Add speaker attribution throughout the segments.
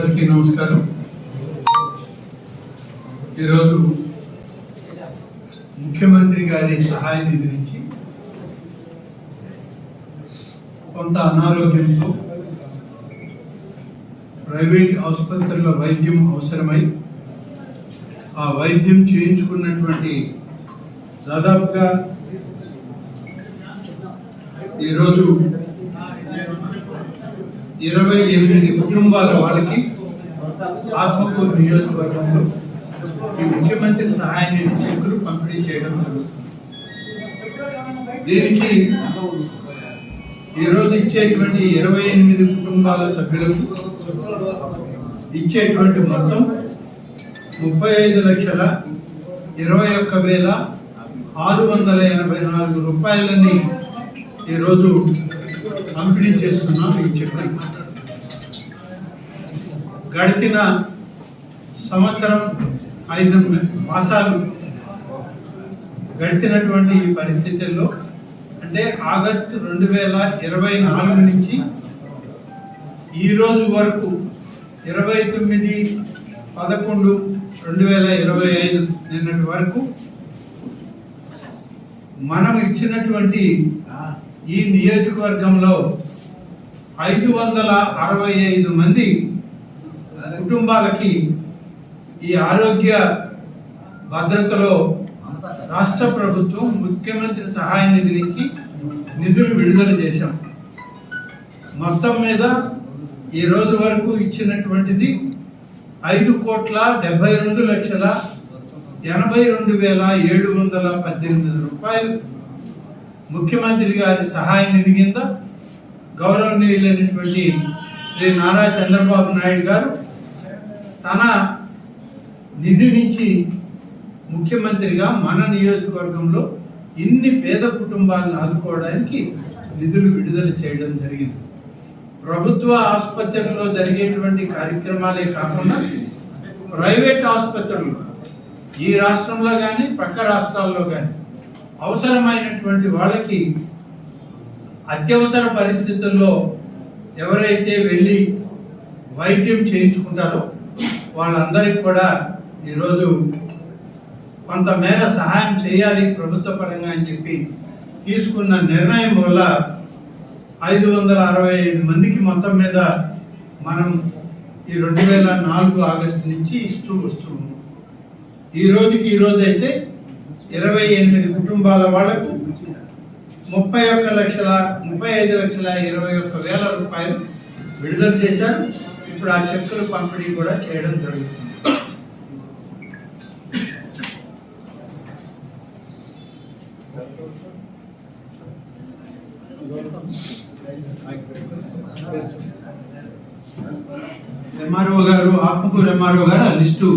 Speaker 1: అందరికీ నమస్కారం. ఈరోజు ముఖ్యమంత్రి గారి సహాయ నిధి నుంచి కొంత అనారోగ్యంతో ప్రైవేట్ ఆసుపత్రుల వైద్యం అవసరమై ఆ వైద్యం చేయించుకున్నటువంటి దాదాపుగా ఈరోజు ఇరవై ఎనిమిది కుటుంబాల వాళ్ళకి ఆత్మకూరు నియోజకవర్గంలో ఈ ముఖ్యమంత్రి సహాయ నిధి చెక్కులు పంపిణీ చేయడం జరుగుతుంది. దీనికి ఈరోజు ఇచ్చేటువంటి ఇరవై ఎనిమిది కుటుంబాల సభ్యులకు ఇచ్చేటువంటి మొత్తం ముప్పై ఐదు లక్షల ఇరవై ఒక్క వేల ఆరు వందల ఎనభై నాలుగు రూపాయలని ఈరోజు పంపిణీ చేస్తున్నాం ఈ చెక్కులు. గడిచిన సంవత్సరం ఐదు మాసాలు గడిచినటువంటి ఈ పరిస్థితుల్లో అంటే ఆగస్టు రెండు వేల ఇరవై నాలుగు నుంచి ఈ రోజు వరకు ఇరవై తొమ్మిది పదకొండు రెండు వేల ఇరవై ఐదు నిన్నటి వరకు మనం ఇచ్చినటువంటి ఈ నియోజకవర్గంలో ఐదు వందల అరవై ఐదు మంది కుటుంబాలకి ఈ ఆరోగ్య భద్రతలో రాష్ట్ర ప్రభుత్వం ముఖ్యమంత్రి సహాయ నిధి నుంచి నిధులు విడుదల చేశాం. మొత్తం మీద ఈ రోజు వరకు ఇచ్చినటువంటిది ఐదు కోట్ల డెబ్బై రెండు లక్షల ఎనభై రెండు వేల ఏడు వందల పద్దెనిమిది రూపాయలు. ముఖ్యమంత్రి గారి సహాయ నిధి కింద గౌరవనీయులైనటువంటి శ్రీ నారా చంద్రబాబు నాయుడు గారు తన నిధి నుంచి ముఖ్యమంత్రిగా మన నియోజకవర్గంలో ఇన్ని పేద కుటుంబాలను ఆదుకోవడానికి నిధులు విడుదల చేయడం జరిగింది. ప్రభుత్వ ఆసుపత్రుల్లో జరిగేటువంటి కార్యక్రమాలే కాకుండా ప్రైవేట్ ఆసుపత్రులు ఈ రాష్ట్రంలో కానీ పక్క రాష్ట్రాల్లో కానీ అవసరమైనటువంటి వాళ్ళకి అత్యవసర పరిస్థితుల్లో ఎవరైతే వెళ్ళి వైద్యం చేయించుకుంటారో వాళ్ళందరికీ కూడా ఈరోజు కొంతమేర సహాయం చేయాలి ప్రభుత్వ పరంగా అని చెప్పి తీసుకున్న నిర్ణయం వల్ల ఐదు వందల అరవై ఐదు మందికి మొత్తం మీద మనం ఈ రెండు వేల నాలుగు ఆగస్టు నుంచి ఇస్తూ వస్తున్నాం. ఈ రోజుకి ఈరోజు అయితే ఇరవై ఎనిమిది కుటుంబాల వాళ్ళకు ముప్పై ఒక్క లక్షల ముప్పై ఐదు లక్షల ఇరవై ఒక్క వేల రూపాయలు విడుదల చేశారు. ఇప్పుడు ఆ చెక్కులు పంపిణీ కూడా చేయడం జరుగుతుంది ఎంఆర్ఓ గారు ఆత్మకూరు ఎంఆర్ఓ గారు ఆ లిస్టు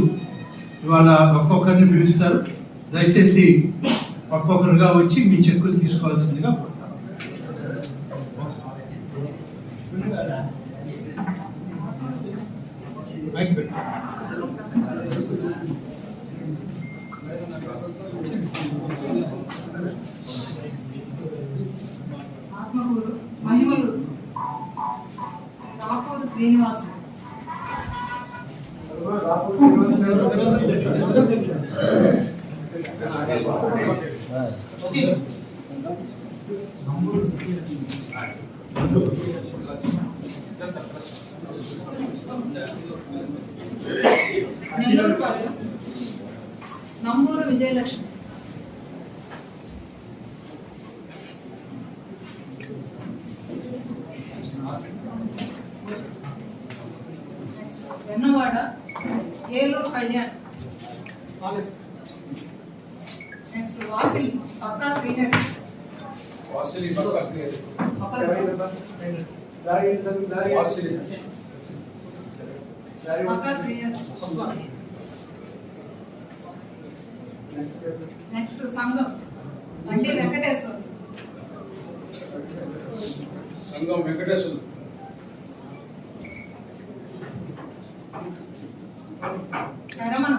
Speaker 1: ఇవాళ ఒక్కొక్కరిని పిలుస్తారు దయచేసి ఒక్కొక్కరుగా వచ్చి మీ చెక్కులు తీసుకోవాల్సిందిగా కోరుతాను. మైక్ పెట్టు.
Speaker 2: మహిమలు రాపూరు శ్రీనివాసు నెల్లూరు పాలెం నంబూరు విజయలక్ష్మి. వెన్నవాడ ఏలూరు కళ్యాణ్. నెక్స్ట్ వాసిలి పక్కా శ్రీనగర్
Speaker 3: వాసిలి
Speaker 2: పక్కా శ్రీనగర్ నెక్స్ట్ సంఘం బండి వెంకటేశ్వర
Speaker 3: సంఘం వెంకటేశ్వరు
Speaker 2: రమణ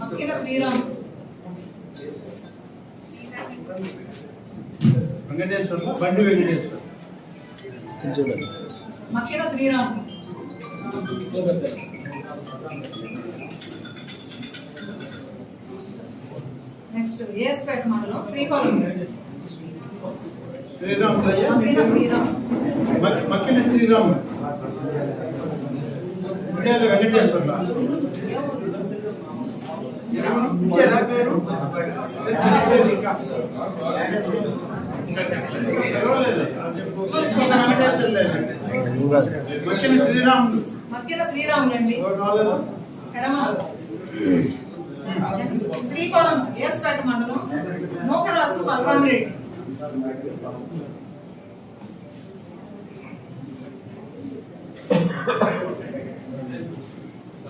Speaker 2: మక్కిన శ్రీరామ్
Speaker 1: వెంకటేశ్వర్లో. బండి వెంకటేశ్వర్
Speaker 2: మక్కిన శ్రీరామ్? నెక్స్ట్ ఏఎస్పేట మండలం శ్రీకాకుళం.
Speaker 1: శ్రీరామ్
Speaker 2: శ్రీరామ్?
Speaker 1: మక్- మక్కిన శ్రీరామ్? ఇండియాలో వెంకటేశ్వర్ల
Speaker 2: ఏ ఊరు?
Speaker 1: ఇచ్చారా పేరు లేదు ఇంకా మక్కిన
Speaker 2: మక్కిన మండలం నూకరాజు బలరాం రెడ్డి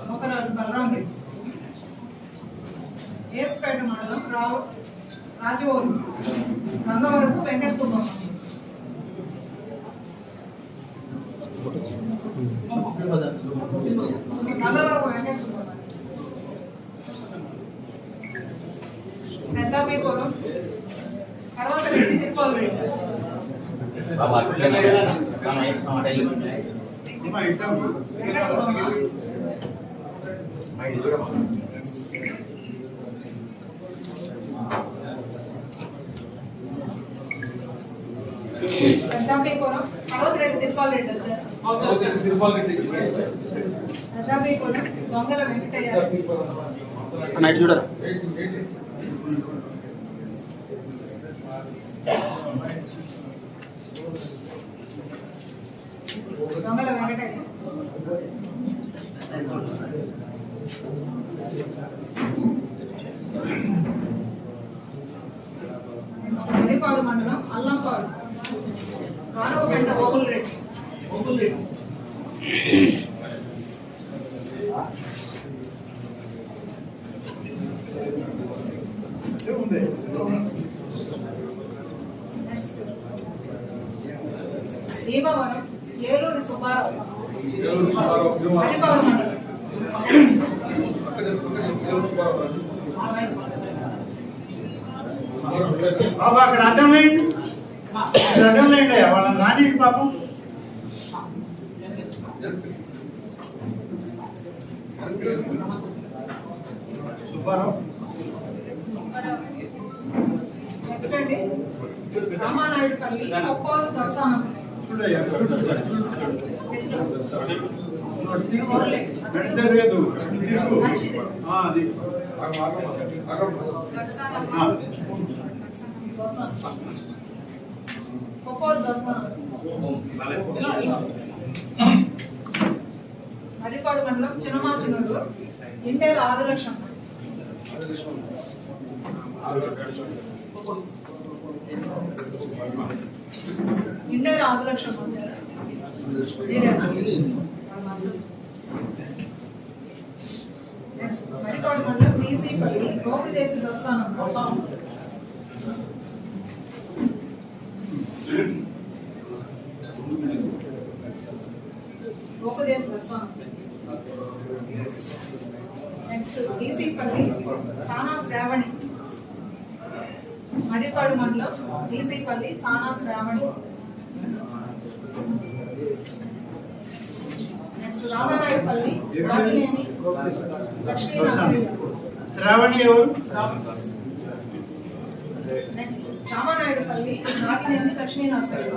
Speaker 2: నూకరాజు రెడ్డి ఏఎస్పేట మండలం రావు రాజవోలు గంగవరపు వెంకట సుబ్బమ్మ గంగవరపు వెంకట సుబ్బమ్మ పెద్దామీపురం తర్వాత Reddy Tirupati Reddy
Speaker 4: Bapak, main di sana.
Speaker 2: పెద్దామీపురం తర్వాత రెడ్డి తిరుపతి రెడ్డి వచ్చారు
Speaker 3: తిరుపతి
Speaker 2: పెద్దామీపురం దొంగల వెంకటయ్య
Speaker 4: Anak sudah.
Speaker 2: దొంగల వెంకటయ్య హరిపాడు మండలం అల్లంపాడు కాలువపెంట ఓగుల్ రెడ్డి ఓగుల్ రెడ్డి
Speaker 1: ఏముంది?
Speaker 2: నెక్స్ట్ భీమవరం ఏలూరు సుబ్బారావు.
Speaker 1: అక్కడ అడ్డం లేండి అక్కడ అడ్డం లేండి అయ్యా వాళ్ళని రాని పాపం సుబ్బారావు
Speaker 2: ఒక్కోరు దర్శనం.
Speaker 1: లేదు అది.
Speaker 2: దర్శనం. హరిపాడు మండలం చిన్నమాచునూరు ఇంటర్ ఆదిలక్ష్మ ఇంటేరు ఆదిలక్ష్మ వచ్చారు. మీరేనా? నెక్స్ట్ హరిపాడు మండలం బీసీపల్లి గోపిదేశి దర్శనం గోపదేశ దర్శనం నెక్స్ట్ ఈసీపల్లి సానా శ్రావణి మడిపాడు మండలం ఈసీపల్లి సానా శ్రావణి నెక్స్ట్ రామారాయపల్లి రాగినేని లక్ష్మీనారాయణ.
Speaker 1: శ్రావణి ఎవరు?
Speaker 2: Next Ramanaidupalli Nagineni Lakshminarayana.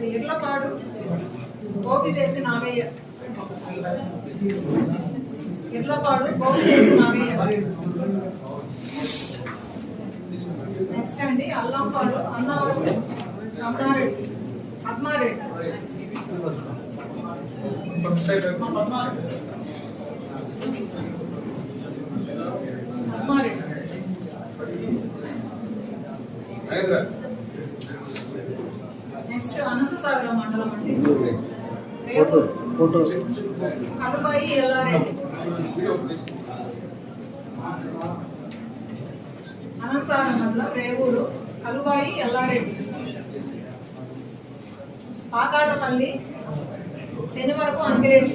Speaker 2: Next Irlapadu Gopidesi Nagaiah Irlapadu Gopidesi Nagaiah next అండి అల్లంపాడు అన్నవరం రమణారెడ్డి పద్మారెడ్డి. పద్మారెడ్డి. నెక్స్ట్ అనంతసాగరం మండలం అండి. రేపు కలుబాయి ఎల్లారెడ్డి అనంతసాగరం మండలం రేవూరు. కలుబాయి ఎల్లారెడ్డి. పాకాడపల్లి శనివరపు అంగిరెడ్డి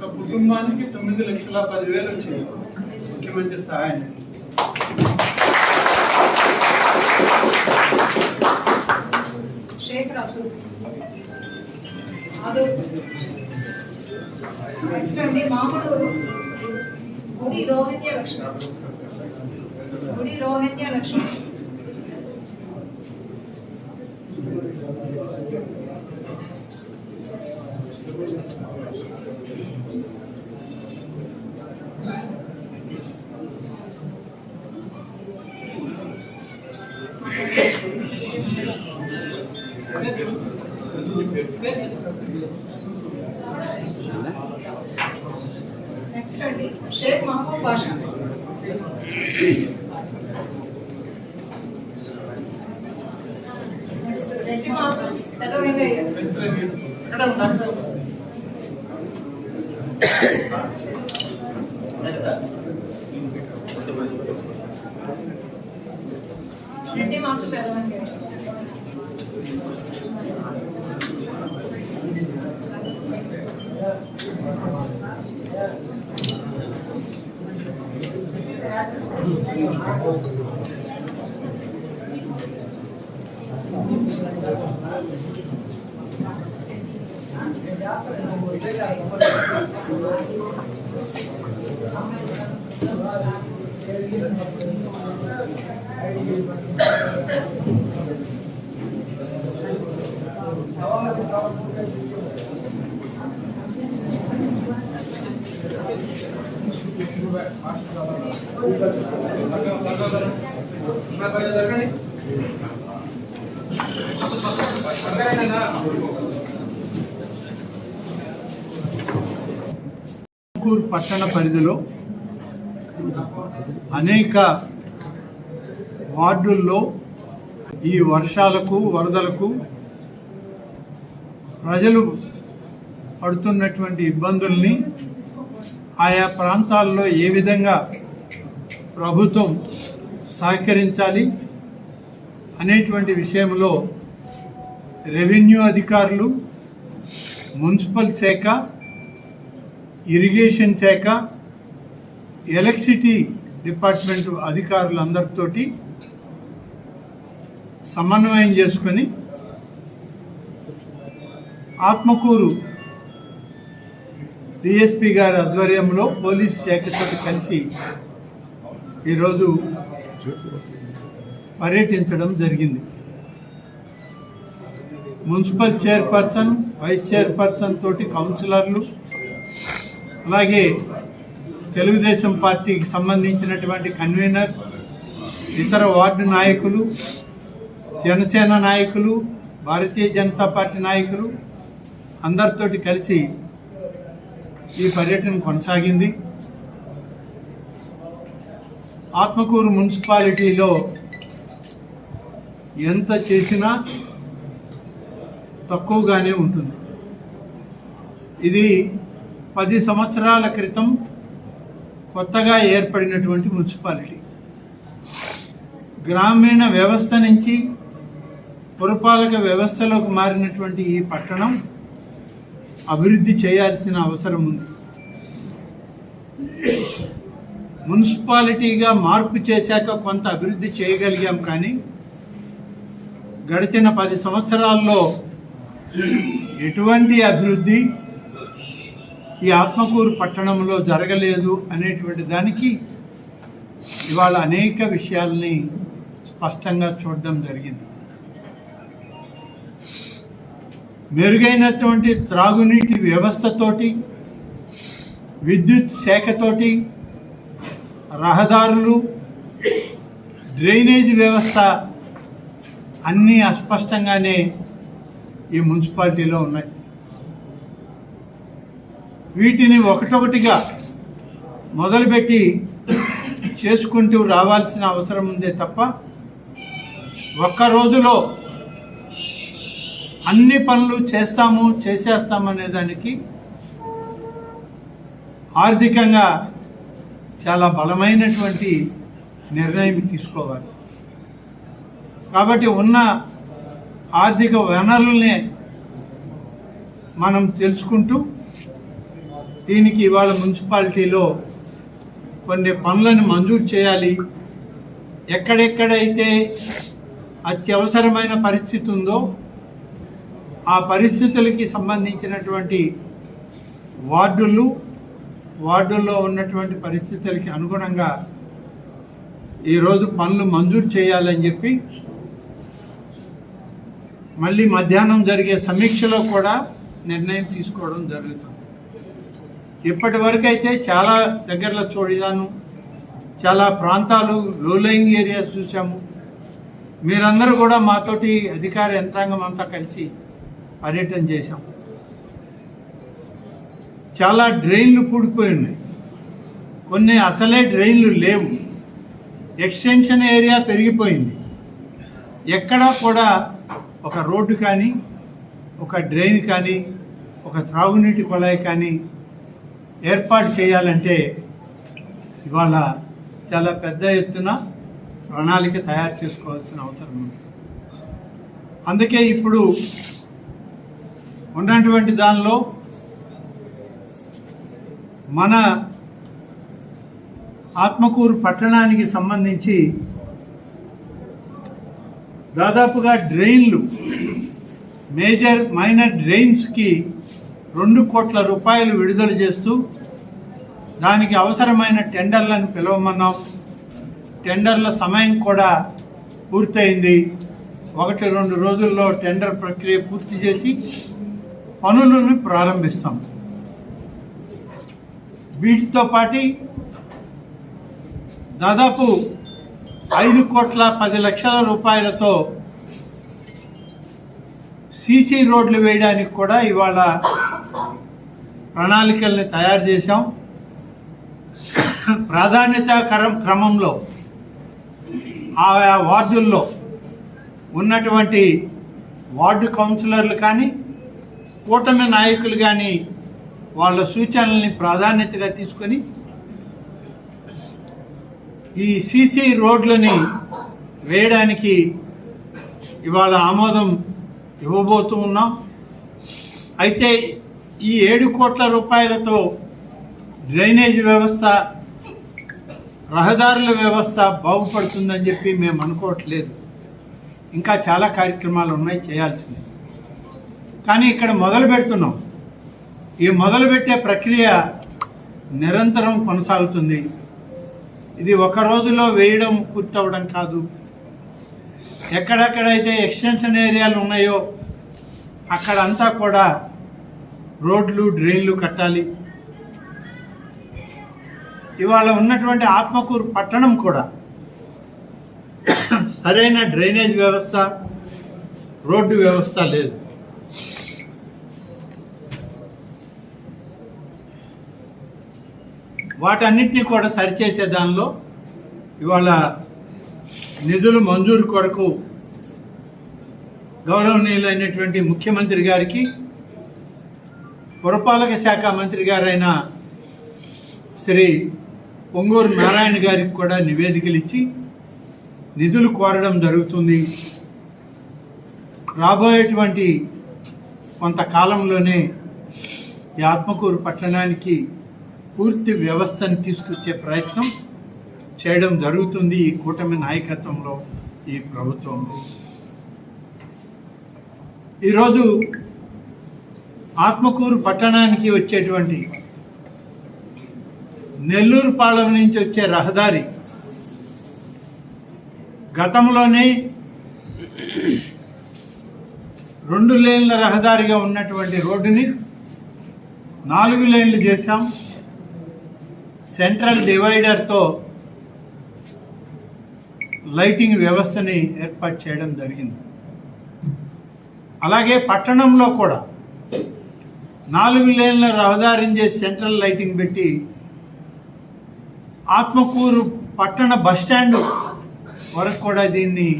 Speaker 1: ఒక్క కుటుంబానికి తొమ్మిది లక్షల పదివేలు వచ్చింది. ముఖ్యమంత్రి సహాయం.
Speaker 2: నెక్స్ట్ అండి మామూలు గుడి రోహిణ్య లక్ష్మి. గుడి రోహిణ్య లక్ష్మి నెక్స్ట్ అండి షేక్ మహబూబ్ బాషా నెక్స్ట్ రెడ్డి మాత్రం పెద్ద వెంకయ్య
Speaker 1: ఎక్కడ ఉన్నారు?
Speaker 2: రెడ్డి మాత్రం పెద్ద వెంకయ్య
Speaker 1: తుమ్కూరు పట్టణ పరిధిలో అనేక వార్డుల్లో ఈ వర్షాలకు వరదలకు ప్రజలు పడుతున్నటువంటి ఇబ్బందుల్ని ఆయా ప్రాంతాల్లో ఏ విధంగా ప్రభుత్వం సహకరించాలి అనేటువంటి విషయంలో రెవెన్యూ అధికారులు మున్సిపల్ శాఖ ఇరిగేషన్ శాఖ ఎలక్ట్రిసిటీ డిపార్ట్మెంట్ అధికారులందరితోటి సమన్వయం చేసుకొని ఆత్మకూరు డిఎస్పి గారి ఆధ్వర్యంలో పోలీస్ శాఖతో కలిసి ఈరోజు పర్యటించడం జరిగింది. మున్సిపల్ చైర్పర్సన్ వైస్ చైర్పర్సన్ తోటి కౌన్సిలర్లు అలాగే తెలుగుదేశం పార్టీకి సంబంధించినటువంటి కన్వీనర్ ఇతర వార్డు నాయకులు జనసేన నాయకులు భారతీయ జనతా పార్టీ నాయకులు అందరితోటి కలిసి ఈ పర్యటన కొనసాగింది. ఆత్మకూరు మున్సిపాలిటీలో ఎంత చేసినా తక్కువగానే ఉంటుంది. ఇది పది సంవత్సరాల క్రితం కొత్తగా ఏర్పడినటువంటి మున్సిపాలిటీ. గ్రామీణ వ్యవస్థ నుంచి పురపాలక వ్యవస్థలోకి మారినటువంటి ఈ పట్టణం అభివృద్ధి చేయాల్సిన అవసరం ఉంది. మున్సిపాలిటీగా మార్పు చేశాక కొంత అభివృద్ధి చేయగలిగాం కానీ గడిచిన పది సంవత్సరాల్లో ఎటువంటి అభివృద్ధి ఈ ఆత్మకూరు పట్టణంలో జరగలేదు అనేటువంటి దానికి ఇవాళ అనేక విషయాల్ని స్పష్టంగా చూడడం జరిగింది. మెరుగైనటువంటి త్రాగునీటి వ్యవస్థతోటి విద్యుత్ శాఖతోటి రహదారులు డ్రైనేజ్ వ్యవస్థ అన్నీ అస్పష్టంగానే ఈ మున్సిపాలిటీలో ఉన్నాయి. వీటిని ఒకటొకటిగా మొదలుపెట్టి చేసుకుంటూ రావాల్సిన అవసరం ఉందే తప్ప ఒక్క రోజులో అన్ని పనులు చేస్తాము చేసేస్తామనే దానికి ఆర్థికంగా చాలా బలమైనటువంటి నిర్ణయం తీసుకోవాలి. కాబట్టి ఉన్న ఆర్థిక వనరుల్నే మనం తెలుసుకుంటూ దీనికి ఇవాళ మున్సిపాలిటీలో కొన్ని పనులను మంజూరు చేయాలి. ఎక్కడెక్కడైతే అత్యవసరమైన పరిస్థితి ఉందో ఆ పరిస్థితులకి సంబంధించినటువంటి వార్డులు వార్డుల్లో ఉన్నటువంటి పరిస్థితులకి అనుగుణంగా ఈరోజు పనులు మంజూరు చేయాలని చెప్పి మళ్ళీ మధ్యాహ్నం జరిగే సమీక్షలో కూడా నిర్ణయం తీసుకోవడం జరుగుతుంది. ఇప్పటి వరకు అయితే చాలా దగ్గరలో చూడాను చాలా ప్రాంతాలు లో లయింగ్ ఏరియాస్ చూసాము మీరందరూ కూడా మాతోటి అధికార యంత్రాంగం అంతా కలిసి పర్యటన చేశాం. చాలా డ్రైన్లు పూడిపోయి ఉన్నాయి. కొన్ని అసలే డ్రైన్లు లేవు. ఎక్స్టెన్షన్ ఏరియా పెరిగిపోయింది. ఎక్కడా కూడా ఒక రోడ్డు కానీ ఒక డ్రైన్ కానీ ఒక త్రాగునీటి కొళాయి కానీ ఏర్పాటు చేయాలంటే ఇవాళ చాలా పెద్ద ఎత్తున ప్రణాళిక తయారు చేసుకోవాల్సిన అవసరం ఉంది. అందుకే ఇప్పుడు ఉన్నటువంటి దానిలో మన ఆత్మకూరు పట్టణానికి సంబంధించి దాదాపుగా డ్రైన్లు మేజర్ మైనర్ డ్రైన్స్కి రెండు కోట్ల రూపాయలు విడుదల చేస్తూ దానికి అవసరమైన టెండర్లను పిలవమన్నాం. టెండర్ల సమయం కూడా పూర్తయింది. ఒకటి రెండు రోజుల్లో టెండర్ ప్రక్రియ పూర్తి చేసి పనులను ప్రారంభిస్తాం. వీటితో పాటు దాదాపు ఐదు కోట్ల పది లక్షల రూపాయలతో సీసీ రోడ్లు వేయడానికి కూడా ఇవాళ ప్రణాళికల్ని తయారు చేశాం. ప్రాధాన్యత క్రమంలో ఆయా వార్డుల్లో ఉన్నటువంటి వార్డు కౌన్సిలర్లు కానీ కూటమి నాయకులు కానీ వాళ్ళ సూచనల్ని ప్రాధాన్యతగా తీసుకొని ఈ సీసీ రోడ్లని వేయడానికి ఇవాళ ఆమోదం ఇవ్వబోతూ ఉన్నాం. అయితే ఈ ఏడు కోట్ల రూపాయలతో డ్రైనేజ్ వ్యవస్థ రహదారుల వ్యవస్థ బాగుపడుతుందని చెప్పి మేము అనుకోవట్లేదు. ఇంకా చాలా కార్యక్రమాలు ఉన్నాయి చేయాల్సినవి కానీ ఇక్కడ మొదలు పెడుతున్నాం. ఈ మొదలుపెట్టే ప్రక్రియ నిరంతరం కొనసాగుతుంది. ఇది ఒక రోజులో వేయడం పూర్తవడం కాదు. ఎక్కడెక్కడైతే ఎక్స్టెన్షన్ ఏరియాలు ఉన్నాయో అక్కడంతా కూడా రోడ్లు డ్రైన్లు కట్టాలి. ఇవాళ ఉన్నటువంటి ఆత్మకూరు పట్టణం కూడా సరైన డ్రైనేజ్ వ్యవస్థ రోడ్డు వ్యవస్థ లేదు. వాటన్నిటిని కూడా సరిచేసే దానిలో ఇవాళ నిధులు మంజూరు కొరకు గౌరవనీయులైనటువంటి ముఖ్యమంత్రి గారికి పురపాలక శాఖ మంత్రి గారైన శ్రీ పొంగూరు నారాయణ గారికి కూడా నివేదికలు ఇచ్చి నిధులు కోరడం జరుగుతుంది. రాబోయేటువంటి కొంతకాలంలోనే ఈ ఆత్మకూరు పట్టణానికి పూర్తి వ్యవస్థను తీసుకొచ్చే ప్రయత్నం చేయడం జరుగుతుంది ఈ కూటమి నాయకత్వంలో ఈ ప్రభుత్వంలో. ఈరోజు ఆత్మకూరు పట్టణానికి వచ్చేటువంటి నెల్లూరు పాలెం నుంచి వచ్చే రహదారి గతంలోనే రెండు లేన్ల రహదారిగా ఉన్నటువంటి రోడ్డుని నాలుగు లేన్లు చేశాం. సెంట్రల్ డివైడర్తో లైటింగ్ వ్యవస్థని ఏర్పాటు చేయడం జరిగింది. అలాగే పట్టణంలో కూడా నాలుగు లేన్ల రహదారించే సెంట్రల్ లైటింగ్ పెట్టి ఆత్మకూరు పట్టణ బస్టాండ్ వరకు కూడా దీన్ని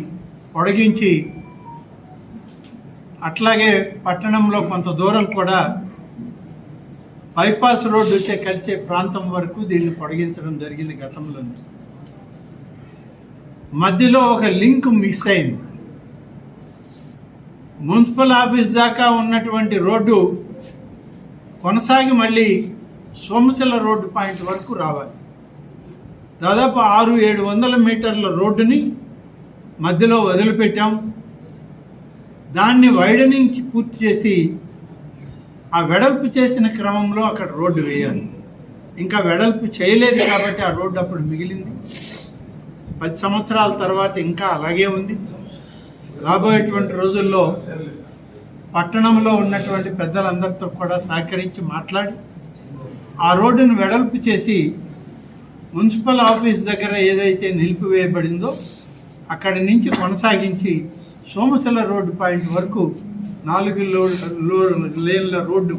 Speaker 1: పొడిగించి అట్లాగే పట్టణంలో కొంత దూరం కూడా బైపాస్ రోడ్డు వచ్చే కలిసే ప్రాంతం వరకు దీన్ని పొడిగించడం జరిగింది గతంలో మధ్యలో ఒక లింక్ మిస్ అయింది. మున్సిపల్ ఆఫీస్ దాకా ఉన్నటువంటి రోడ్డు కొనసాగి మళ్ళీ సోమశిల రోడ్డు పాయింట్ వరకు రావాలి. దాదాపు ఆరు ఏడు వందల మీటర్ల రోడ్డుని మధ్యలో వదిలిపెట్టాం. దాన్ని వైడనింగ్ పూర్తి చేసి ఆ వెడల్పు చేసిన క్రమంలో అక్కడ రోడ్డు వేయాలి. ఇంకా వెడల్పు చేయలేదు కాబట్టి ఆ రోడ్డు అప్పుడు మిగిలింది. పది సంవత్సరాల తర్వాత ఇంకా అలాగే ఉంది. రాబోయేటువంటి రోజుల్లో పట్టణంలో ఉన్నటువంటి పెద్దలందరితో కూడా సహకరించి మాట్లాడి ఆ రోడ్డును వెడల్పు చేసి మున్సిపల్ ఆఫీస్ దగ్గర ఏదైతే నిలిపివేయబడిందో అక్కడి నుంచి కొనసాగించి సోమశిల రోడ్డు పాయింట్ వరకు నాలుగు లో- లేన్ల రోడ్డు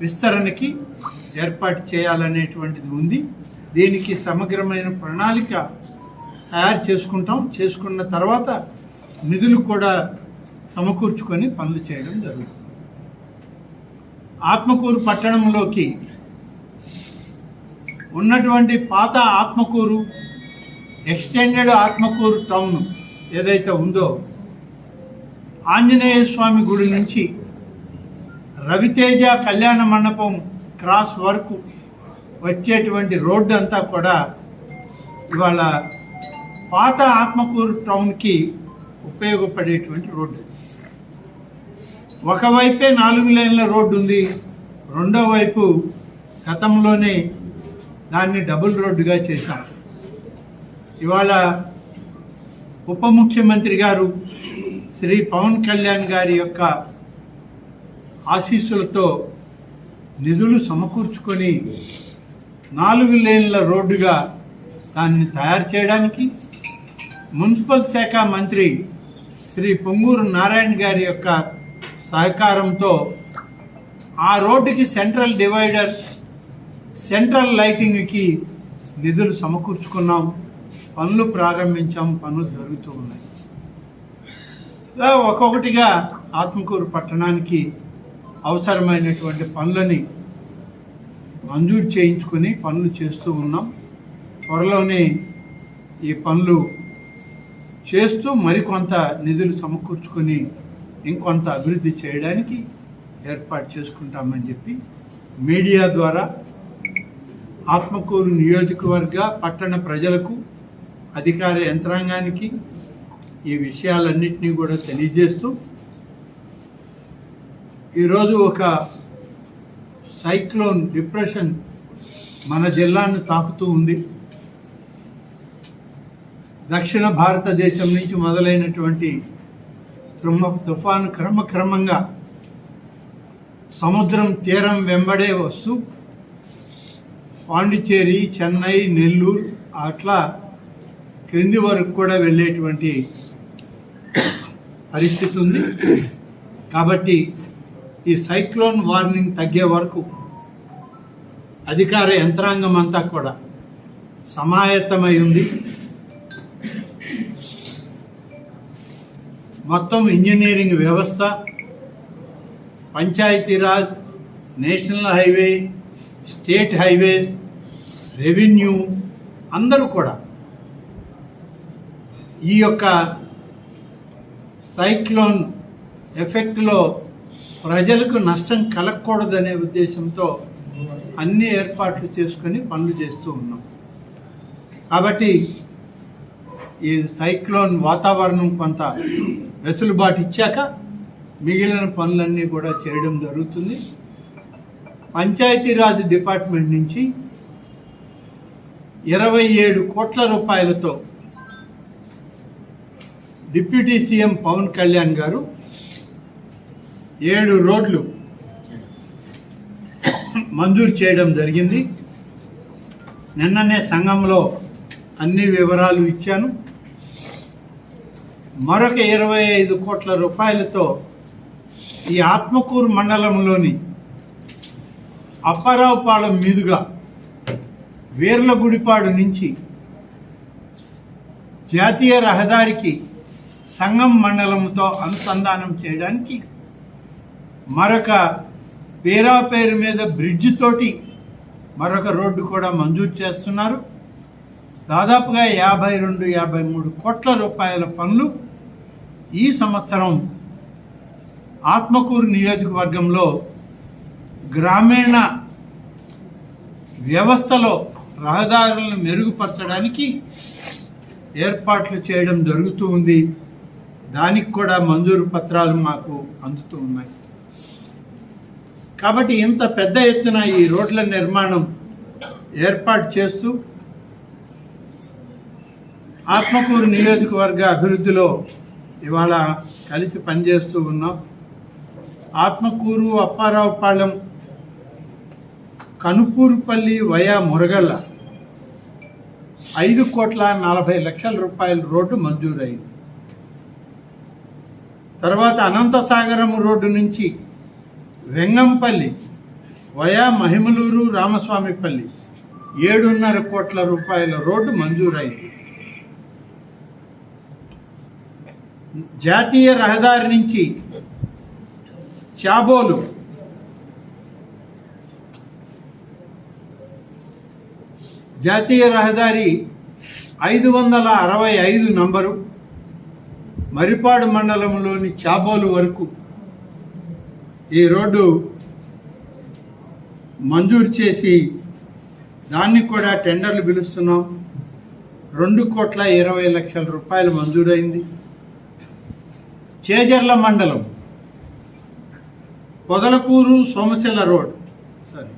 Speaker 1: విస్తరణకి ఏర్పాటు చేయాలనేటువంటిది ఉంది. దీనికి సమగ్రమైన ప్రణాళిక తయారు చేసుకుంటాం. చేసుకున్న తర్వాత నిధులు కూడా సమకూర్చుకొని పనులు చేయడం జరుగుతుంది. ఆత్మకూరు పట్టణంలోకి ఉన్నటువంటి పాత ఆత్మకూరు ఎక్స్టెండెడ్ ఆత్మకూరు టౌన్ ఏదైతే ఉందో ఆంజనేయ స్వామి గుడి నుంచి రవితేజ కళ్యాణ మండపం క్రాస్ వరకు వచ్చేటువంటి రోడ్డు అంతా కూడా ఇవాళ పాత ఆత్మకూరు టౌన్కి ఉపయోగపడేటువంటి రోడ్డు. ఒకవైపే నాలుగు లేన్ల రోడ్డు ఉంది. రెండో వైపు గతంలోనే దాన్ని డబుల్ రోడ్డుగా చేశాం. ఇవాళ ఉప ముఖ్యమంత్రి గారు శ్రీ పవన్ కళ్యాణ్ గారి యొక్క ఆశీస్సులతో నిధులు సమకూర్చుకొని నాలుగు లేన్ల రోడ్డుగా దాన్ని తయారు చేయడానికి మున్సిపల్ శాఖ మంత్రి శ్రీ పొంగూరు నారాయణ గారి యొక్క సహకారంతో ఆ రోడ్డుకి సెంట్రల్ డివైడర్ సెంట్రల్ లైటింగ్కి నిధులు సమకూర్చుకున్నాం పనులు ప్రారంభించాం పనులు జరుగుతూ ఉన్నాయి. ఇలా ఒక్కొక్కటిగా ఆత్మకూరు పట్టణానికి అవసరమైనటువంటి పనులని మంజూరు చేయించుకొని పనులు చేస్తూ ఉన్నాం. త్వరలోనే ఈ పనులు చేస్తూ మరికొంత నిధులు సమకూర్చుకొని ఇంకొంత అభివృద్ధి చేయడానికి ఏర్పాటు చేసుకుంటామని చెప్పి మీడియా ద్వారా ఆత్మకూరు నియోజకవర్గ పట్టణ ప్రజలకు అధికార యంత్రాంగానికి ఈ విషయాలన్నింటినీ కూడా తెలియజేస్తూ ఈరోజు ఒక సైక్లోన్ డిప్రెషన్ మన జిల్లాను తాకుతూ ఉంది. దక్షిణ భారతదేశం నుంచి మొదలైనటువంటి తుమ్మ తుఫాను క్రమక్రమంగా సముద్రం తీరం వెంబడే వస్తూ పాండిచ్చేరి చెన్నై నెల్లూరు అట్లా క్రింది వరకు కూడా వెళ్ళేటువంటి పరిస్థితి ఉంది కాబట్టి ఈ సైక్లోన్ వార్నింగ్ తగ్గే వరకు అధికార యంత్రాంగం అంతా కూడా సమాయత్తమై ఉంది. మొత్తం ఇంజనీరింగ్ వ్యవస్థ Panchayati Raj national highway state highways revenue అందరూ కూడా ఈ యొక్క సైక్లోన్ ఎఫెక్ట్లో ప్రజలకు నష్టం కలగకూడదనే ఉద్దేశంతో అన్ని ఏర్పాట్లు చేసుకొని పనులు చేస్తూ ఉన్నాం. కాబట్టి ఈ సైక్లోన్ వాతావరణం కొంత వెసులుబాటు ఇచ్చాక మిగిలిన పనులన్నీ కూడా చేయడం జరుగుతుంది. పంచాయతీరాజ్ డిపార్ట్మెంట్ నుంచి ఇరవై ఏడు కోట్ల రూపాయలతో డిప్యూటీ సీఎం పవన్ కళ్యాణ్ గారు ఏడు రోడ్లు మంజూరు చేయడం జరిగింది. నిన్ననే సంఘంలో అన్ని వివరాలు ఇచ్చాను. మరొక ఇరవై ఐదు కోట్ల రూపాయలతో ఈ ఆత్మకూరు మండలంలోని అప్పారావుపాలెం మీదుగా వీర్లగుడిపాడు నుంచి జాతీయ రహదారికి సంగం మండలంతో అనుసంధానం చేయడానికి మరొక పేరా పేరు మీద బ్రిడ్జ్ తోటి మరొక రోడ్డు కూడా మంజూరు చేస్తున్నారు. దాదాపుగా యాభై రెండు యాభై మూడు కోట్ల రూపాయల పనులు ఈ సంవత్సరం ఆత్మకూరు నియోజకవర్గంలో గ్రామీణ వ్యవస్థలో రహదారులను మెరుగుపరచడానికి ఏర్పాట్లు చేయడం జరుగుతూ ఉంది. దానికి కూడా మంజూరు పత్రాలు మాకు అందుతూ ఉన్నాయి. కాబట్టి ఇంత పెద్ద ఎత్తున ఈ రోడ్ల నిర్మాణం ఏర్పాటు చేస్తూ ఆత్మకూరు నియోజకవర్గ అభివృద్ధిలో ఇవాళ కలిసి పనిచేస్తూ ఉన్నాం. ఆత్మకూరు అప్పారావుపాలెం కనుపూరుపల్లి వయా మురగళ్ళ ఐదు కోట్ల నలభై లక్షల రూపాయల రోడ్డు మంజూరైంది. తర్వాత అనంతసాగరం రోడ్డు నుంచి వెంగంపల్లి వయా మహిమలూరు రామస్వామిపల్లి ఏడున్నర కోట్ల రూపాయల రోడ్డు మంజూరైంది. జాతీయ రహదారి నుంచి చాబోలు జాతీయ రహదారి ఐదు వందల అరవై ఐదు నంబరు మరిపాడు మండలంలోని చాబోలు వరకు ఈ రోడ్డు మంజూరు చేసి దాన్ని కూడా టెండర్లు పిలుస్తున్నాం. రెండు కోట్ల ఇరవై లక్షల రూపాయలు మంజూరైంది. చేజర్ల మండలం Podalakuru Somasila road. Sorry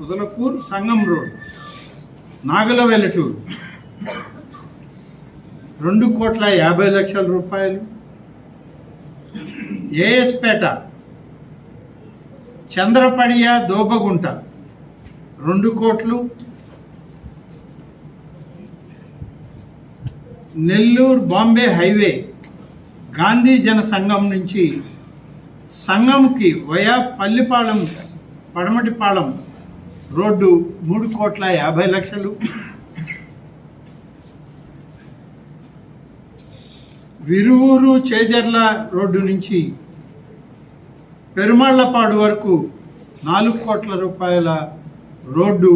Speaker 1: Podalakuru Sangam road. Nagala Vellaturu. రెండు కోట్ల యాభై లక్షల రూపాయలు. ఏఎస్పేట చంద్రపడియ దోబగుంట. రెండు కోట్లు. నెల్లూరు బాంబే హైవే. గాంధీ జన సంఘం నుంచి సంఘంకి వయా పల్లిపాలెం పడమటిపాలెం రోడ్డు మూడు కోట్ల యాభై లక్షలు. విరువూరు చేజర్ల రోడ్డు నుంచి పెరుమాళ్ళపాడు వరకు నాలుగు కోట్ల రూపాయల రోడ్డు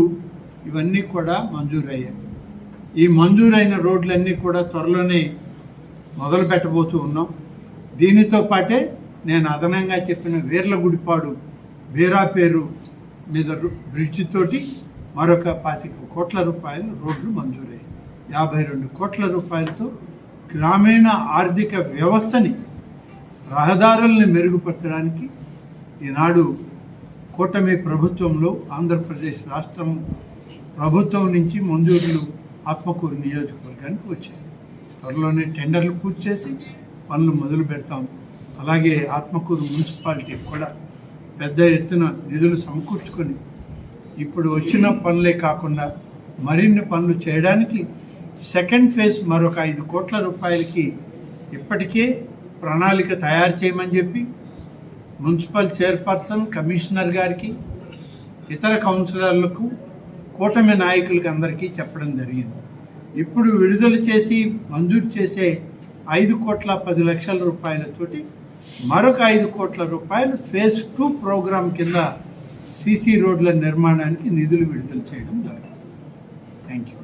Speaker 1: ఇవన్నీ కూడా మంజూరయ్యాయి. ఈ మంజూరైన రోడ్లన్నీ కూడా త్వరలోనే మొదలు పెట్టబోతూ ఉన్నాం. దీనితో పాటే నేను అదనంగా చెప్పిన వీర్లగుడిపాడు వీరా పేరు మీద రు- బ్రిడ్జ్ తోటి మరొక పాతిక కోట్ల రూపాయలు రోడ్లు మంజూరయ్యాయి. యాభై రెండు కోట్ల రూపాయలతో గ్రామీణ ఆర్థిక వ్యవస్థని రహదారుల్ని మెరుగుపరచడానికి ఈనాడు కూటమి ప్రభుత్వంలో ఆంధ్రప్రదేశ్ రాష్ట్రం ప్రభుత్వం నుంచి మంజూరులు ఆత్మకూరు నియోజకవర్గానికి వచ్చాయి. త్వరలోనే టెండర్లు పూర్తి చేసి పనులు మొదలు పెడతాం. అలాగే ఆత్మకూరు మున్సిపాలిటీ కూడా పెద్ద ఎత్తున నిధులు సమకూర్చుకొని ఇప్పుడు వచ్చిన పనులే కాకుండా మరిన్ని పనులు చేయడానికి సెకండ్ ఫేజ్ మరొక ఐదు కోట్ల రూపాయలకి ఇప్పటికే ప్రణాళిక తయారు చేయమని చెప్పి మున్సిపల్ చైర్పర్సన్ కమిషనర్ గారికి ఇతర కౌన్సిలర్లకు కూటమి నాయకులకి అందరికీ చెప్పడం జరిగింది. ఇప్పుడు విడుదల చేసి మంజూరు చేసే ఐదు కోట్ల పది లక్షల రూపాయలతోటి మరొక ఐదు కోట్ల రూపాయలు ఫేజ్ టూ ప్రోగ్రాం కింద సీసీ రోడ్ల నిర్మాణానికి నిధులు విడుదల చేయడం జరుగుతుంది. Thank you